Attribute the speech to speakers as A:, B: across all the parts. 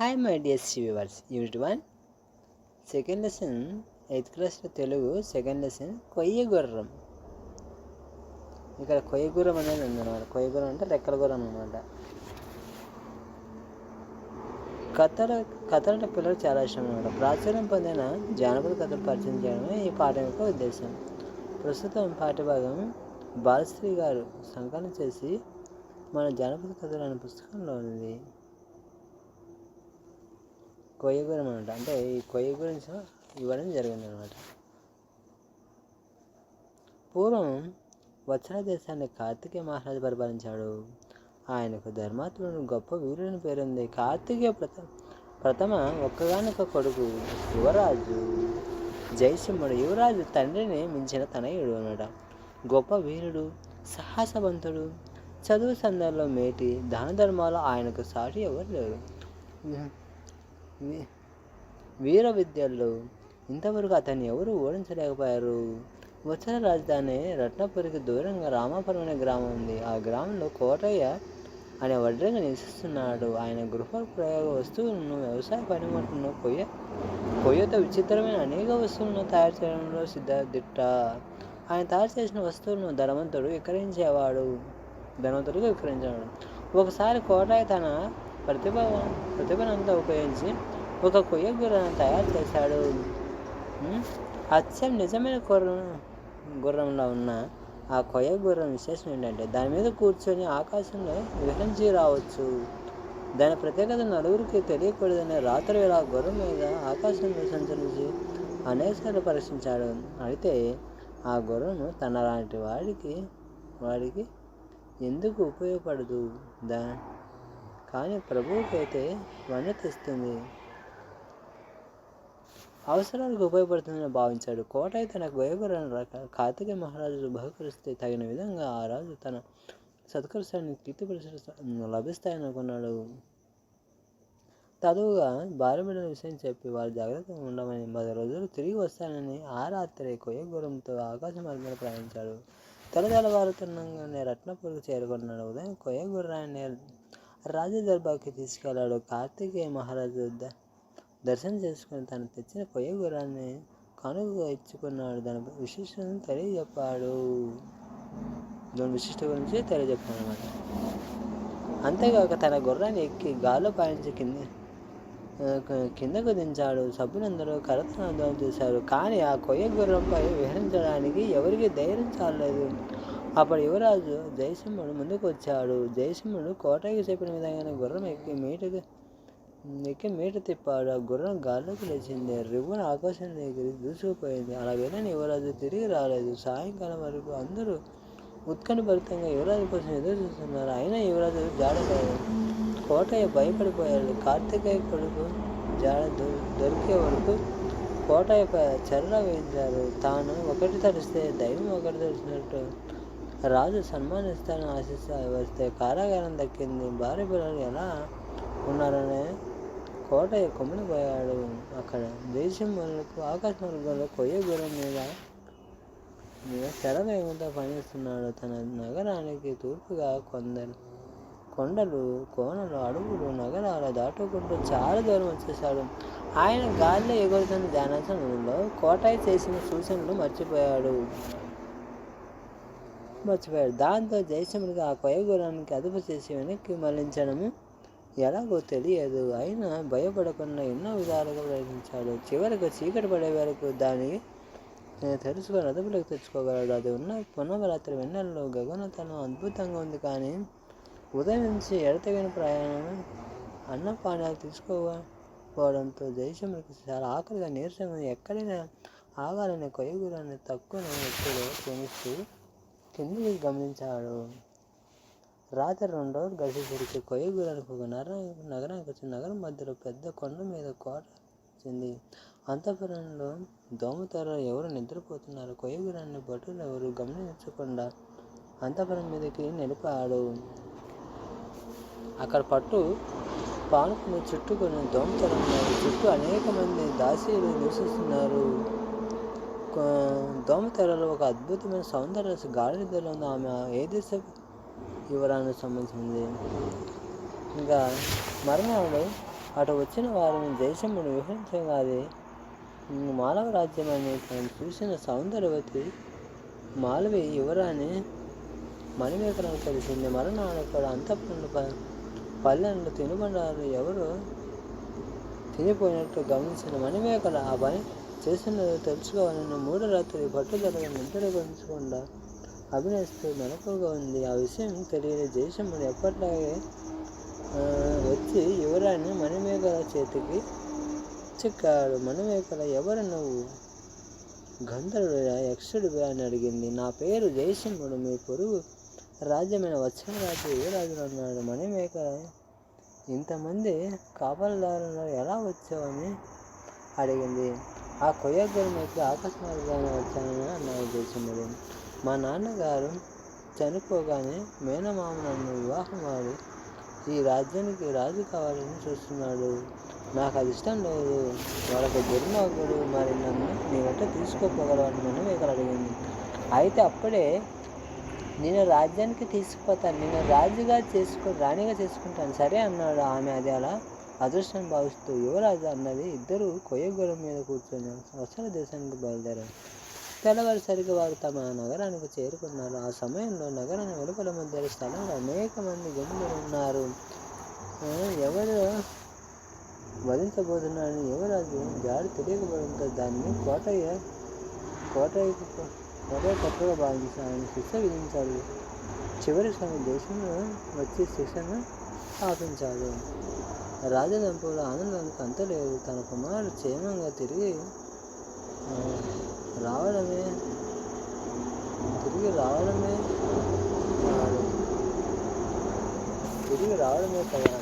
A: Hi my dear viewers unit one second lesson eighth క్లాస్లో Telugu second lesson కొయ్య గుర్రం ఇక్కడ కొయ్య గుర్రం అనేది ఉందన్నమాట. కొయ్య గుర్రం అంటే రెక్కల గుర్రం అనమాట కథల కథల పిల్లలు చాలా ఇష్టం అనమాట ప్రాచుర్యం పొందిన జానపద కథలు పరిచయం చేయడమే ఈ పాఠం యొక్క ఉద్దేశం. ప్రస్తుతం పాఠభాగం బాలశ్రీ గారు సంకలనం చేసి మన జానపద కథలు అనే పుస్తకంలో ఉంది. కొయ్యగూరం అనమాట అంటే ఈ కొయ్య గురించి ఇవ్వడం జరిగింది అనమాట పూర్వం వత్సల దేశాన్ని కార్తికేయ మహారాజు పరిపాలించాడు. ఆయనకు ధర్మాత్ముడు గొప్ప వీరుని పేరుంది. కార్తికేయ ప్రథమ ప్రథమ ఒక్కగానొక్క కొడుకు యువరాజు జయసింహుడు. యువరాజు తండ్రిని మించిన తనయుడు అనమాట. గొప్ప వీరుడు సాహసవంతుడు. చదువు సందర్లో మేటి దాన ధర్మాలు ఆయనకు సాటి ఎవరు లేరు. వీర విద్యల్లో ఇంతవరకు అతన్ని ఎవరు ఓడించలేకపోయారు? వత్సల రాజధాని రత్నపురికి దూరంగా రామాపురం అనే గ్రామం ఉంది. ఆ గ్రామంలో కోటయ్య అనే వడ్రంగా నివసిస్తున్నాడు. ఆయన గృహ ప్రయోగ వస్తువులను వ్యవసాయ పనిముట్లను కొయ్య కొయ్యతో విచిత్రమైన అనేక వస్తువులను తయారు చేయడంలో సిద్ధదిట్ట. ఆయన తయారు చేసిన వస్తువులను ధనవంతుడు విక్రయించేవాడు. ధనవంతుడిగా విక్రయించేవాడు. ఒకసారి కోటయ్య తన ప్రతిభ ప్రతిభనంతా ఉపయోగించి ఒక కొయ్య గుర్రాన్ని తయారు చేశాడు. అచ్చం నిజమైన గుర్రం గుర్రంలో ఉన్న ఆ కొయ్య గుర్రం విశేషం ఏంటంటే దాని మీద కూర్చొని ఆకాశంలో విహరించి రావచ్చు. దాని ప్రత్యేకత నలుగురికి తెలియకూడదని రాత్రి వేళ గుర్రం మీద ఆకాశంలో సంచరించి అనేకసార్లు పరీక్షించాడు. అయితే ఆ గుర్రం తన లాంటి వాడికి వాడికి ఎందుకు ఉపయోగపడదు? దా కానీ ప్రభువుకైతే వన్నె తెస్తుంది అవసరాలకు ఉపయోగపడుతుందని భావించాడు. కోటయ్య తనకు భయపడిన కార్తికేయ మహారాజు బహుకరిస్తే తగిన విధంగా ఆ రాజు తన సత్కరిస్తాన్ని కీర్తి లభిస్తాయని అనుకున్నాడు. తదువుగా భార్యబిడ్డల విషయం చెప్పి వారు జాగ్రత్తగా ఉండమని పది రోజులు తిరిగి వస్తానని ఆ రాత్రి కొయ్యగూరంతో ఆకాశ మార్గంలో ప్రయాణించాడు. తెల్లదలవారుతున్నగానే రత్నపూర్కి చేరుకున్నాడు. ఉదయం కొయ్యగూరాన్ని రాజ దర్బార్కి తీసుకెళ్ళాడు. కార్తికేయ మహారాజు దర్శనం చేసుకుని తను తెచ్చిన కొయ్య గుర్రాన్ని కనుగ ఇచ్చుకున్నాడు. దాని విశిష్టతను తెలియజెప్పాడు. దాని విశిష్ట గురించి తెలియజెప్పాడు అనమాట అంతేగాక తన గుర్రాన్ని ఎక్కి గాల్లో పాయించి కింద కిందకు దించాడు. సభ్యులందరూ కరతనాదం చేశారు. కానీ ఆ కొయ్య గుర్రంపై విహరించడానికి ఎవరికి ధైర్యం చాలలేదు. అప్పుడు యువరాజు జయసింహుడు ముందుకు వచ్చాడు జయసింహుడు కోటకి చెప్పిన విధంగానే గుర్రం ఎక్కి మీటకి ఎక్కి మీట తిప్పాడు. ఆ గుర్రం గాల్లోకి లేచింది. రివ్వున ఆకాశం ఎగిరి దూసుకుపోయింది. అలా వెళ్ళని యువరాజు తిరిగి రాలేదు. సాయంకాలం వరకు అందరూ ఉత్కంఠభరితంగా యువరాజు కోసం ఎదురు చూస్తున్నారు అయినా యువరాజు జాడలేదు కోటయ్య భయపడిపోయాడు. కార్తికేయ కొడుకు జాడ దొరికే వరకు కోటయ్య చర్ర వేయించారు తాను ఒకటి తడిస్తే దైవం ఒకటి తడిచినట్టు రాజు సన్మానిస్తానని ఆశిస్తా వస్తే కారాగారం దక్కింది. భార్య పిల్లలు ఎలా ఉన్నారనే కోట కొమ్మినిపోయాడు అక్కడ దేశములకు ఆకాశ మార్గంలో కొయ్య గురం మీద మీద శరవేగంతో పనిచేస్తున్నాడు. తన నగరానికి తూర్పుగా కొందరు కొండలు కోనలు అడవులు నగరాలు దాటుకుంటూ చాలా దూరం వచ్చేసాడు ఆయన గాలిలో ఎగురుతున్న ధ్యానాసనంలో కోటాయి చేసిన సూచనలు మర్చిపోయాడు. మర్చిపోయాడు. దాంతో జయసింహుడికి ఆ కొయ్యగురానికి అదుపు చేసి వెనక్కి మళ్ళించడము ఎలాగో తెలియదు. అయినా భయపడకుండా ఎన్నో విధాలుగా ప్రయత్నించాడు. చివరికి చీకటి పడే వరకు దాన్ని తెలుసుకొని అదుపులోకి తెచ్చుకోగలడు. అది ఉన్న పునవరాత్రి వెన్నెల్లో గగనతనం అద్భుతంగా ఉంది కానీ ఉదయం నుంచి ఎడతగిన ప్రయాణం అన్నపానాలు తీసుకోకపోవడంతో జయసింహుడికి చాలా ఆకలిగా నీరసంగా ఎక్కడైనా ఆగాలనే కొయ్యగురాన్ని తక్కువ ఎప్పుడు క్షమిస్తూ ఎందుకు గమనించాడు. రాత్రి రెండు రోజులు గడిచేసరికి కొయ్యగూరానికి ఒక నగర నగరానికి వచ్చిన నగరం మధ్యలో పెద్ద కొండ మీద కోట వచ్చింది. అంతఃపురంలో దోమతెర ఎవరు నిద్రపోతున్నారు? కొయ్యగూరాన్ని భటులు ఎవరు? గమనించకుండా అంతఃపురం మీదకి నిలిపాడు. అక్కడ పట్టు పానుకుని చుట్టుకొని దోమతెర చుట్టూ అనేక మంది దాసీలు నివసిస్తున్నారు. దోమతెరలో ఒక అద్భుతమైన సౌందర్య గాఢనిద్రలో ఉంది ఆమె ఏ దేశ యువరానికి సంబంధించింది? ఇంకా మరణాలు అటు వచ్చిన వారిని జయసింహుడు విహరించగాది మాలవ రాజ్యమని తను చూసిన సౌందర్యవతి మాలవి యువరాణి మణిమేకలను కలిసింది మరణాలు కూడా అంతఃపురంలో ప తినుబండారు ఎవరు తినిపోయినట్టు గమనించిన మణిమేకల ఆ పని చేస్తున్నదో తెలుసుకోవాలని మూడు రాత్రి పట్టుదలగా నిద్రపించకుండా అభినయిస్తూ మెలకుగా ఉంది. ఆ విషయం తెలియని జయసింహుడు ఎప్పట్లాగే వచ్చి యువరాణి మణిమేకల చేతికి చిక్కాడు. మణిమేకల ఎవరు నువ్వు? గంధర్వుడు? యక్షుడివా? అని అడిగింది. నా పేరు జయసింహుడు మీ పొరుగు రాజ్యమైన వచ్చిన రాజు ఏ రాజు అన్నాడు మణిమేకల ఇంతమంది కాపలదారులు ఎలా వచ్చావని అడిగింది. ఆ కొయ్యగురమైతే ఆకస్మాత్తుగానే వచ్చానని అన్నాడు జయసింహుడు మా నాన్నగారు చనిపోగానే మేనమామ నన్ను వివాహం ఆడి ఈ రాజ్యానికి రాజు కావాలని చూస్తున్నాడు. నాకు అది ఇష్టం లేదు. వాళ్ళకు దుర్మార్గుడు మరి నన్ను నీ వెంట తీసుకోపోగలవని మనం ఇక్కడ అడిగింది. అయితే అప్పుడే నేను రాజ్యానికి తీసుకుపోతాను. నేను రాజుగా చేసుకు రాణిగా చేసుకుంటాను. సరే అన్నాడు ఆమె అది అలా. అదృష్టం భావిస్తూ యువరాజు అన్నది ఇద్దరు కొయ్యగూరం మీద కూర్చొని వసల దేశానికి బయలుదేరారు. తెల్లవారుసరిగా వారు తమ నగరానికి చేరుకున్నారు. ఆ సమయంలో నగరాన్ని వెలుపల మధ్య స్థలంలో అనేక మంది గుంపులు ఉన్నారు. ఎవరు వధించబోతున్నాడని యువరాజు జాడి తెలియకపోవడంతో దాన్ని కోటయ్య కోటయ్య కోటయ్య తప్పుగా భావించి ఆయన శిక్ష విధించాడు. చివరి సమయం దేశంలో వచ్చి శిక్షను స్థాపించాడు రాజదంపుల ఆనందానికి అంతలేదు తన కుమారుడు క్షేమంగా తిరిగి రావడమే తిరిగి రావడమే తిరిగి రావడమే కదా.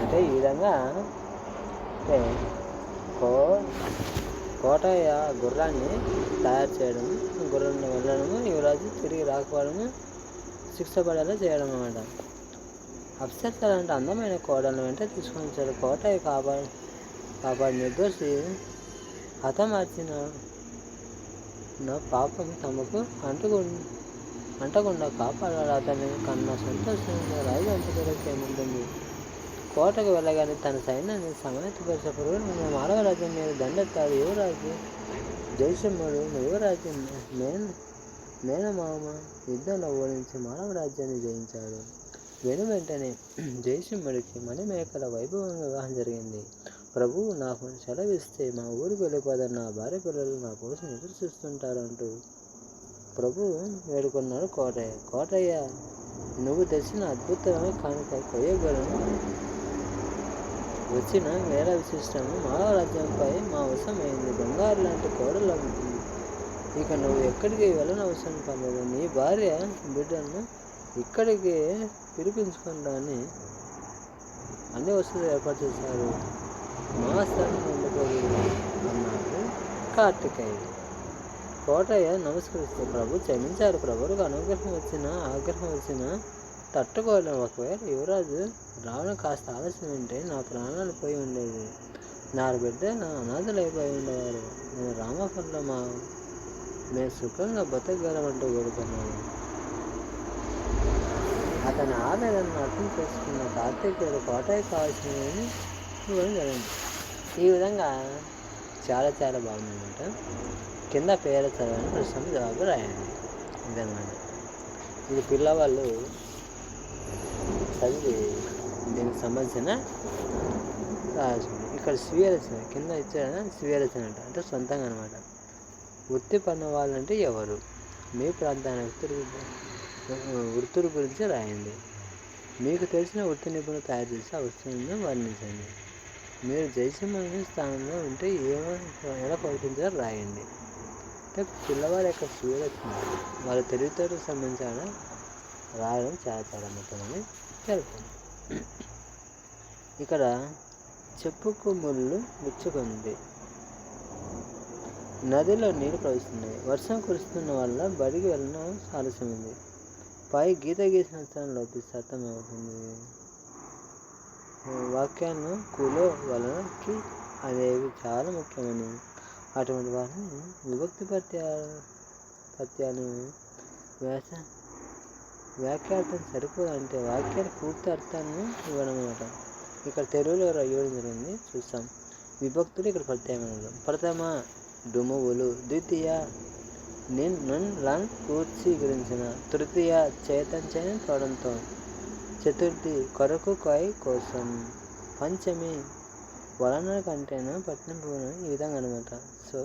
A: అంటే ఈ విధంగా అంటే కో కోటయ్య గుర్రాన్ని తయారు చేయడం గుర్రాన్ని వెళ్ళడము యువరాజు తిరిగి రాకపోవడము శిక్ష పడేలా చేయడం అన్నమాట అప్సెట్ లాంటి అందమైన కోడలను వెంట తీసుకొని వచ్చాడు. కోటయ్య కాపాడు కాపాడు నిర్దోషి హతమార్చిన నా పాపం తమకు అంటుకు అంటకుండా కాపాడాడు అతని కన్నా సంతోషంగా రాజు అంతకులకు ఏముంటుంది కోటకు వెళ్ళగానే తన సైన్యాన్ని సమేతపరిచే పురుగులు మానవరాజ్యం మీద దండెత్తాడు. యువరాజు జయసింహుడు యువరాజ్యం మేన మేనమామ యుద్ధంలో ఓడించి మానవ రాజ్యాన్ని జయించాడు. వెను వెంటనే జయసింహుడికి మణిమేకల వైభవంగా వివాహం జరిగింది. ప్రభువు నాకు సెలవిస్తే మా ఊరు వెళ్ళిపోదని నా భార్య పిల్లలు నా కోసం ఎదురు చూస్తుంటారంటూ. ప్రభు వేడుకున్నాడు కోటయ్య. కోటయ్య నువ్వు తెచ్చిన అద్భుతమైన కానుక కొయ్యగలను. వచ్చిన వేల విశిష్టము మహారాజ్యంపై మా వశమైంది. బంగారు లాంటి కోడలు. ఇక నువ్వు ఎక్కడికి వెళ్ళనవసరం పడలేదు. నీ భార్య బిడ్డను ఇక్కడికి పిలిపించుకుంటాని అన్ని వస్తువులు ఏర్పాటు చేశారు. మా స్థానం వండుకోదు అన్నారు కార్తికేయ. కోటయ్య నమస్కరిస్తూ ప్రభు క్షమించారు ప్రభువుకు అనుగ్రహం వచ్చిన ఆగ్రహం వచ్చిన తట్టుకోలేం ఒకవేళ యువరాజు రావడం కాస్త ఆలస్యం ఉంటే నా ప్రాణాలు పోయి ఉండేది నా బిడ్డ నా అనాథలైపోయి ఉండేవారు. నేను రామఫల్లో మా మేము సుఖంగా బతకగలమంటూ కోరుకున్నాను. అతని ఆవేదనను అర్థం చేసుకున్న కార్తీకుడు కోటయ్య కావాల్సినవి ఇవ్వడం జరిగింది. ఈ విధంగా చాలా చాలా బాగుందన్నమాట కింద పేరు చదవని ప్రశ్న జవాబు రాయండి. ఇదన్నమాట ఇది పిల్లవాళ్ళు చదివి దీనికి సంబంధించిన ఇక్కడ స్వీయరచన కింద ఇచ్చాడు స్వీయరచన అంట. అంటే సొంతంగా అనమాట వృత్తి పన్న వాళ్ళంటే ఎవరు? మీ ప్రాంతానికి తిరుగుతారు. వృత్తుల గురించి రాయండి. మీకు తెలిసిన వృత్తి నిపుణులు తయారు చేసి ఆ వస్తువులను వర్ణించండి. మీరు జయసింహుని స్థానంలో ఉంటే ఏమో ఎలా ప్రవర్తించాలో రాయండి. అంటే పిల్లవారి యొక్క సురక్షణ వాళ్ళ తెలివితేటకు సంబంధించిన రాయడం చాలా చాలా ముఖ్యమని తెలుపుతుంది. ఇక్కడ చెప్పుకు ముళ్ళు గుచ్చుకుంది నదిలో నీరు ప్రవహిస్తున్నాయి వర్షం కురుస్తున్న వల్ల బడికి వెళ్ళడం ఆలస్యమైంది. పై గీత గీసిన స్థానం లోపిస్తే అర్థమవుతుంది వాక్యాన్ని కులో వలనకి అనేవి చాలా ముఖ్యమని అటువంటి వారిని విభక్తి పత్య పత్యాలు వ్యాస సరిపోదు సరిపోదంటే వాక్యాన్ని పూర్తి అర్థాన్ని ఇవ్వడం అనమాట ఇక్కడ తెలుగులో ఇవ్వడం జరిగింది చూస్తాం. విభక్తులు ఇక్కడ ప్రత్యామ్నాయం ప్రథమ డుమువులు. ద్వితీయ నిన్ నన్ లన్ పూర్తీకరించిన తృతీయ చేతంచని తోడంతో చతుర్థి కొరకు కాయ్ కోసం పంచమి వలన కంటేను పట్టింపును ఈ విధంగా అనమాట సో